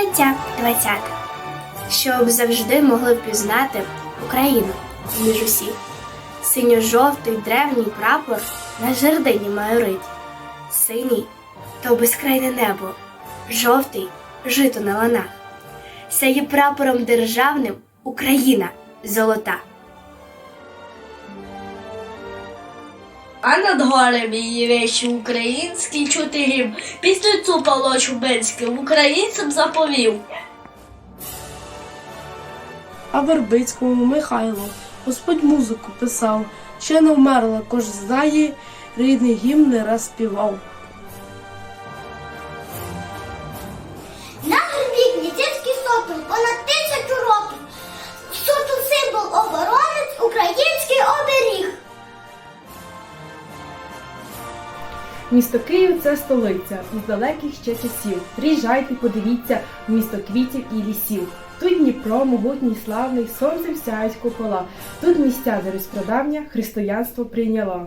Стаття 20. Щоб завжди могли впізнати Україну між усіх. Синьо-жовтий древній прапор на жердині майорить. Синій то безкрайне небо, жовтий жито на ланах. Сяє прапором державним Україна золота. А над горем її вещі український чотирів, після цю Павло Чубинським українцям заповів. А Вербицькому Михайло Господь музику писав, ще не вмерла, кож знає, рідний гімн не раз співав. Місто Київ це столиця із далеких ще часів. Приїжджайте, подивіться в місто квітів і лісів. Тут Дніпро, могутній славний, сонцем сяють купола. Тут місця, де розпрадавня християнство прийняло.